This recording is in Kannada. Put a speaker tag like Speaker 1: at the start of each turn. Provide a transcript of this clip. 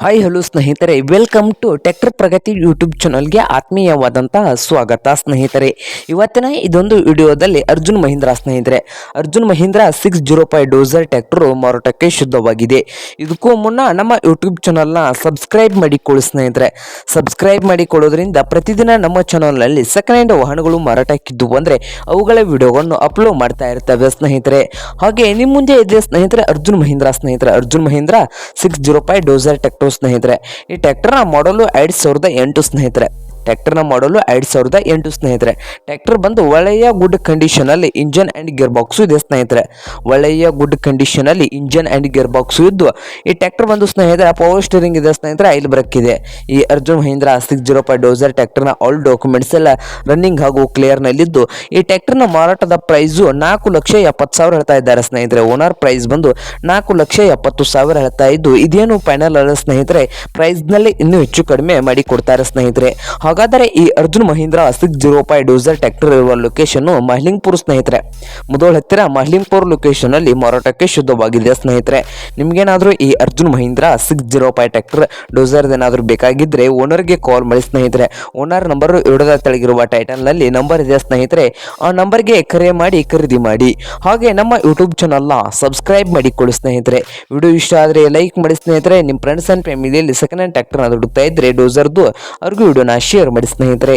Speaker 1: ಹಾಯ್ ಹಲೋ ಸ್ನೇಹಿತರೆ. Welcome to tractor Pragati YouTube ಚಾನಲ್ಗೆ ಆತ್ಮೀಯವಾದಂತಹ ಸ್ವಾಗತ, ಸ್ನೇಹಿತರೆ. ಇವತ್ತಿನ ಇದೊಂದು ವಿಡಿಯೋದಲ್ಲಿ ಅರ್ಜುನ್ ಮಹೀಂದ್ರ, ಸ್ನೇಹಿತರೆ. Arjun Mahindra six zero five dozer tractor ಮಾರಾಟಕ್ಕೆ ಶುದ್ಧವಾಗಿದೆ. ಇದಕ್ಕೂ ಮುನ್ನ ನಮ್ಮ ಯೂಟ್ಯೂಬ್ ಚಾನಲ್ನ ಸಬ್ಸ್ಕ್ರೈಬ್ ಮಾಡಿಕೊಳ್ಳಿ, ಸ್ನೇಹಿತರೆ. ಸಬ್ಸ್ಕ್ರೈಬ್ ಮಾಡಿಕೊಳ್ಳೋದ್ರಿಂದ ಪ್ರತಿದಿನ ನಮ್ಮ ಚಾನಲ್ನಲ್ಲಿ ಸೆಕೆಂಡ್ ಹ್ಯಾಂಡ್ ವಾಹನಗಳು ಮಾರಾಟಕ್ಕಿದ್ದು ಅಂದರೆ ಅವುಗಳ ವಿಡಿಯೋಗಳನ್ನು ಅಪ್ಲೋಡ್ ಮಾಡ್ತಾ ಇರ್ತವೆ, ಸ್ನೇಹಿತರೆ. ಹಾಗೆ ನಿಮ್ಮ ಮುಂದೆ ಇದೆ ಸ್ನೇಹಿತರೆ, ಅರ್ಜುನ್ ಮಹೀಂದ್ರ, ಸ್ನೇಹಿತರೆ. Arjun Mahindra six zero five dozer tractor ಸ್ನೇಹಿತರೆ. ಈ ಟ್ರ್ಯಾಕ್ಟರ್ನ ಮಾಡಲು ಐದು ಸಾವಿರದ ಎಂಟು ಸ್ನೇಹಿತರೆ. ಟ್ರ್ಯಾಕ್ಟರ್ನ ಮಾಡಲು ಎರಡು ಸಾವಿರದ ಎಂಟು ಸ್ನೇಹಿತರೆ. ಟ್ಯಾಕ್ಟರ್ ಬಂದು ಒಳ್ಳೆಯ ಗುಡ್ ಕಂಡೀಷನಲ್ಲಿ ಇಂಜನ್ ಆ್ಯಂಡ್ ಗಿಯರ್ ಬಾಕ್ಸು ಇದೆ ಸ್ನೇಹಿತರೆ. ಒಳ್ಳೆಯ ಗುಡ್ ಕಂಡೀಷನಲ್ಲಿ ಇಂಜನ್ ಆ್ಯಂಡ್ ಗಿಯರ್ ಬಾಕ್ಸು ಇದ್ದು, ಈ ಟ್ಯಾಕ್ಟರ್ ಬಂದು ಸ್ನೇಹಿತರೆ ಪವರ್ ಸ್ಟೀರಿಂಗ್ ಇದೆ ಸ್ನೇಹಿತರೆ ಐಲ್ ಬ್ರೇಕ್ ಇದೆ ಈ Arjun Mahindra six zero five dozer ಟ್ಯಾಕ್ಟರ್ನ all documents ಎಲ್ಲ ರನ್ನಿಂಗ್ ಹಾಗೂ ಕ್ಲಿಯರ್ನಲ್ಲಿದ್ದು ಈ ಟ್ಯಾಕ್ಟರ್ನ ಮಾರಾಟದ ಪ್ರೈಸು ನಾಲ್ಕು ಲಕ್ಷ ಎಪ್ಪತ್ತು ಸಾವಿರ ಹೇಳ್ತಾ ಇದ್ದಾರೆ ಸ್ನೇಹಿತರೆ. ಓನರ್ ಪ್ರೈಸ್ ಬಂದು ನಾಲ್ಕು ಲಕ್ಷ ಎಪ್ಪತ್ತು ಸಾವಿರ ಹೇಳ್ತಾ ಇದ್ದು, ಇದೇನು ಫೈನಲ್ ಅಲ್ಲ ಸ್ನೇಹಿತರೆ. ಪ್ರೈಸ್ನಲ್ಲಿ ಇನ್ನೂ ಹೆಚ್ಚು ಕಡಿಮೆ ಮಾಡಿ ಕೊಡ್ತಾರೆ ಸ್ನೇಹಿತರೆ. ಹಾಗಾದರೆ ಈ Arjun Mahindra six zero five dozer tractor ಇರುವ ಲೊಕೇಶನ್ ಮಹಲಿಂಗ್ಪುರ್ ಸ್ನೇಹಿತರೆ. ಮುದೋಳ್ ಹತ್ತಿರ ಮಹಲಿಂಗ್ಪುರ್ ಲೊಕೇಶನ್ ಅಲ್ಲಿ ಮಾರಾಟಕ್ಕೆ ಶುದ್ಧವಾಗಿದೆ ಸ್ನೇಹಿತರೆ? ನಿಮ್ಗೇನಾದ್ರೂ ಈ Arjun Mahindra six zero five tractor dozer ಏನಾದರೂ ಬೇಕಾಗಿದ್ರೆ ಓನರ್ಗೆ ಕಾಲ್ ಮಾಡಿ ಸ್ನೇಹಿತರೆ. ಓನರ್ ನಂಬರ್ ಇಡದ ತೆಳಗಿರುವ ಟೈಟಲ್ನಲ್ಲಿ ನಂಬರ್ ಇದೆ ಸ್ನೇಹಿತರೆ? ಆ ನಂಬರ್ಗೆ ಕರೆ ಮಾಡಿ ಖರೀದಿ ಮಾಡಿ. ಹಾಗೆ ನಮ್ಮ ಯೂಟ್ಯೂಬ್ ಚಾನಲ್ನ ಸಬ್ಸ್ಕ್ರೈಬ್ ಮಾಡಿಕೊಳ್ಳಿ ಸ್ನೇಹಿತರೆ. ವಿಡಿಯೋ ಇಷ್ಟ ಆದರೆ ಲೈಕ್ ಮಾಡಿ ಸ್ನೇಹಿತರೆ. ನಿಮ್ಮ ಫ್ರೆಂಡ್ಸ್ ಆ್ಯಂಡ್ ಫ್ಯಾಮಿಲಿಯಲ್ಲಿ ಸೆಕೆಂಡ್ ಹ್ಯಾಂಡ್ ಟ್ರ್ಯಾಕ್ಟರ್ನ ಹುಡುಕ್ತಾ ಇದ್ರೆ ಡೋಸರ್ದು ಅವ್ರಿಗೂ ವಿಡಿಯೋನ ಶೇರ್ ಮಾಡಿ ಸ್ನೇಹಿತರೆ.